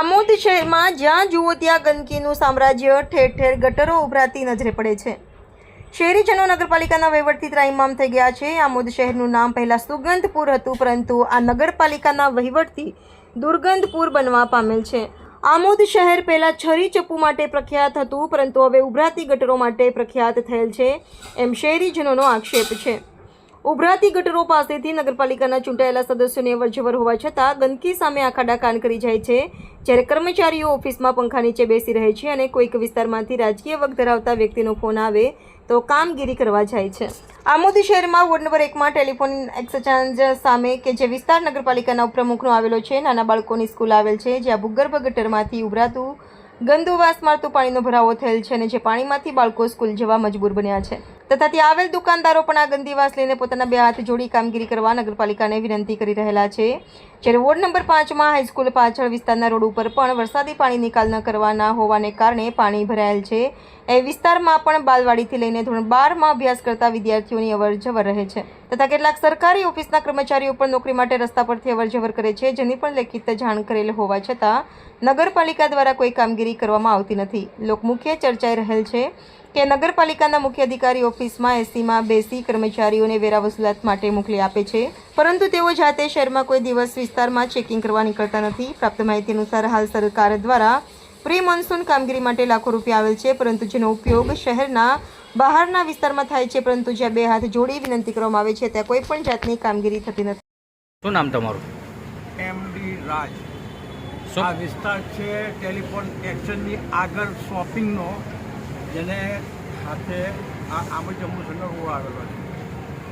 આમોદ શહેરમાં જ્યાં જુઓ ત્યાં ગંદકીનું સામ્રાજ્ય ઠેર ઠેર ગટરો ઉભરાતી નજરે પડે છે. શહેરીજનો નગરપાલિકાના વહીવટથી ત્રાઇમામ થઈ ગયા છે. આમોદ શહેરનું નામ પહેલાં સુગંધપુર હતું, પરંતુ આ નગરપાલિકાના વહીવટથી દુર્ગંધપુર બનવા પામેલ છે. આમોદ શહેર પહેલાં છરી ચપ્પુ માટે પ્રખ્યાત હતું, પરંતુ હવે ઉભરાતી ગટરો માટે પ્રખ્યાત થયેલ છે એમ શહેરીજનોનો આક્ષેપ છે. ઉભરાતી ગટરો પાસેથી નગરપાલિકાના ચૂંટાયેલા સદસ્યોની અવરજવર હોવા છતાં ગંદકી સામે આખાડા કાન કરી જાય છે. જ્યારે કર્મચારીઓ ઓફિસમાં પંખા નીચે બેસી રહે છે અને કોઈક વિસ્તારમાંથી રાજકીય વગ ધરાવતા વ્યક્તિનો ફોન આવે તો કામગીરી કરવા જાય છે. આમોદી શહેરમાં વોર્ડ નંબર એકમાં ટેલિફોન એક્સચેન્જ સામે કે જે વિસ્તાર નગરપાલિકાના ઉપપ્રમુખનો આવેલો છે, નાના બાળકોની સ્કૂલ આવેલ છે, જ્યાં ભૂગર્ભ ગટરમાંથી ઉભરાતું ગંદુ વાસ મારતું પાણીનો ભરાવો થયેલ છે અને જે પાણીમાંથી બાળકો સ્કૂલ જવા મજબૂર બન્યા છે. તથા ત્યાં આવેલ દુકાનદારો પણ આ ગંદી વાસ લઈને પોતાના બે હાથ જોડી કામગીરી કરવા નગરપાલિકાને વિનંતી કરી રહેલા છે. જ્યારે વોર્ડ નંબર પાંચમાં હાઈસ્કૂલ પાછળ વિસ્તારના રોડ ઉપર પણ વરસાદી પાણી નિકાલ ન કરવાના હોવાને કારણે પાણી ભરાયેલ છે. એ વિસ્તારમાં પણ બાલવાડીથી લઈને ધોરણ બારમાં અભ્યાસ કરતા વિદ્યાર્થીઓની અવર જવર રહે છે. તથા કેટલાક સરકારી ઓફિસના કર્મચારીઓ પણ નોકરી માટે રસ્તા પરથી અવર જવર કરે છે, જેની પણ લેખિત જાણ કરેલ હોવા છતાં નગરપાલિકા દ્વારા કોઈ કામગીરી કરવામાં આવતી નથી. લોકમુખ્ય ચર્ચાઈ રહેલ છે કે નગરપાલિકાના મુખ્ય અધિકારી ઓફિસમાં એસીમાં બેસી કર્મચારીઓને વેરા વસૂલાત માટે મોકલી આપે છે. પરંતુ તેઓ જાતે શહેરમાં કોઈ દિવસ વિસ્તારમાં ચેકિંગ કરવા નીકળતા નથી. પ્રાપ્ત માહિતી અનુસાર હાલ સરકાર દ્વારા પ્રી મોન્સૂન કામગીરી માટે લાખો રૂપિયા આવેલ છે પરંતુ જેનો ઉપયોગ શહેરના બહારના વિસ્તારમાં થાય છે પરંતુ જ્યાં બે હાથ જોડી વિનંતી કરવામાં આવે છે ત્યાં કોઈ પણ જાતની કામગીરી થતી નથી. શું નામ તમારું? એમડી રાજ. આ વિસ્તાર છે ટેલિફોન એક્શનની આગળ શોપિંગનો, જેને સાથે આ આમોદ જંબુસરનો રોડ આવેલો છે.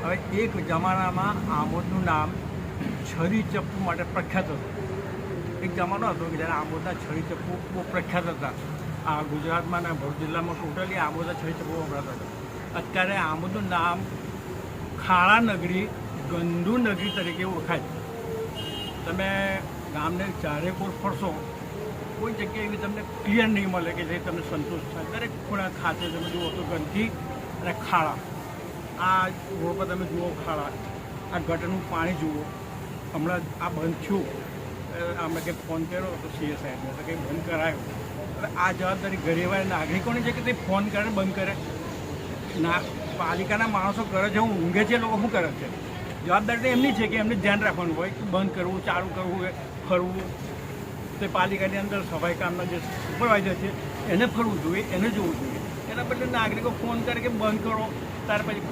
હવે એક જમાનામાં આમોદનું નામ છરી ચપ્પુ માટે પ્રખ્યાત હતું. એક જમાનો હતો કે જ્યારે આમોદના છરી ચપ્પુ બહુ પ્રખ્યાત હતા. આ ગુજરાતમાં અને ભરૂચ જિલ્લામાં ટોટલી આમોદના છરી ચપ્પુ વપરાતા હતા. અત્યારે આમોદનું નામ ખાળા નગરી ગંદુ નગરી તરીકે ઓળખાય છે. તમે ગામને ચારે કોર ફરશો, કોઈ જગ્યાએ એવી તમને ક્લિયર નહીં મળે કે જે તમને સંતોષ થાય. દરેક ખૂણા ખાતે તમે જુઓ તો ગંદકી અને ખાડા આ રોડ પર તમે જુઓ ખાડા આ ગટરનું પાણી જુઓ. હમણાં આ બંધ થયું. અમે કંઈ ફોન કર્યો તો સીએ સાહેબને તો કંઈ બંધ કરાયો. હવે આ જવાબદારી ગરીવાય નાગરિકોની છે કે તે ફોન કરે, બંધ કરે? ના, પાલિકાના માણસો કરે છે, હું ઊંઘે છે લોકો શું કરે છે? જવાબદારી એમની છે કે એમને ધ્યાન રાખવાનું હોય કે બંધ કરવું, ચાલુ કરવું ફરવું. તે પાલિકાની અંદર સફાઈ કામના જે સુપરવાઇઝર છે, એને ફરવું જોઈએ, એને જોવું જોઈએ. એના બદલે નાગરિકો ફોન કરે કે બંધ કરો, ત્યાર પછી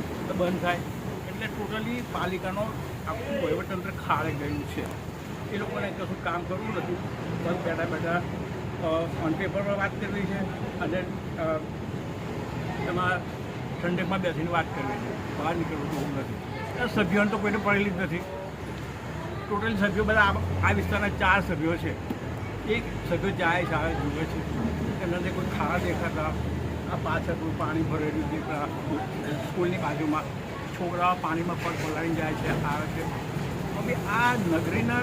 બંધ થાય. એટલે ટોટલી પાલિકાનો આખું વહીવટતંત્ર ખાડે ગયું છે. એ લોકોને કશું કામ કરવું નથી. બસ બેઠા બેઠા ઓન પેપર પર વાત કરવી છે અને એમાં ઠંડકમાં બેસીને વાત કરવી છે. બહાર નીકળવું તો નથી. સભ્યોને તો કોઈને પડેલી જ નથી. ટોટલ સભ્યો બધા આ- વિસ્તારના ચાર સભ્યો છે. એક સભ્યો જાય છે, આવે, જુએ છે. એના કોઈ ખાડા દેખાતા. આ પાછળ કોઈ પાણી ભરેલું દેખાતા સ્કૂલની બાજુમાં. છોકરાઓ પાણીમાં પગ પલાળીને જાય છે, આવે છે. હવે આ નગરીના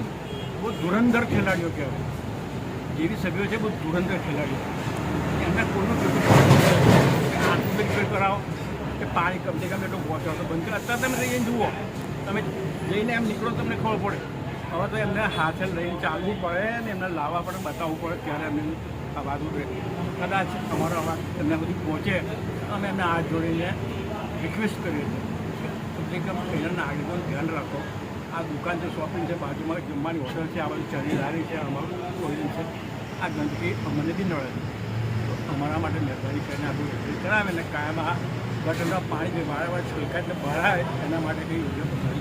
બહુ ધુરંધર ખેલાડીઓ કહેવાય. જેવી સભ્યો છે, બહુ ધુરંધર ખેલાડીઓ. એમના કોઈનું રિપેર કરાવો. કે પાણી કમસે કમ એટલું પહોંચાડો તો બંધ કરો અત્યારે તમે જઈને જુઓ. તમે જઈને એમ નીકળો તમને ખબર પડે. હવે તો એમને હાથે લઈને ચાલવું પડે ને એમને લાવવા પડે, બતાવવું પડે ત્યારે એમને અવાજ ઉઠે. કદાચ અમારો અવાજ એમને સુધી પહોંચે. અમે એમને હાથ જોડીને રિક્વેસ્ટ કરીએ છીએ. કે પહેલાં નાગરિકોનું ધ્યાન રાખો. આ દુકાન છે શોપિંગ છે, બાજુમાં જમવાની હોટલ છે, આ બાજુ ચણીદારી છે અમારું કોલ્ડ છે. આ ગંદકી અમને બી નડે છે. માટે મહેરબાની કરીને આપણું બધું કરાવે ને કાયમ આ ગટરના પાણી જે વારંવાર છલકાટને ભરાય, એના માટે કંઈ યોગ્ય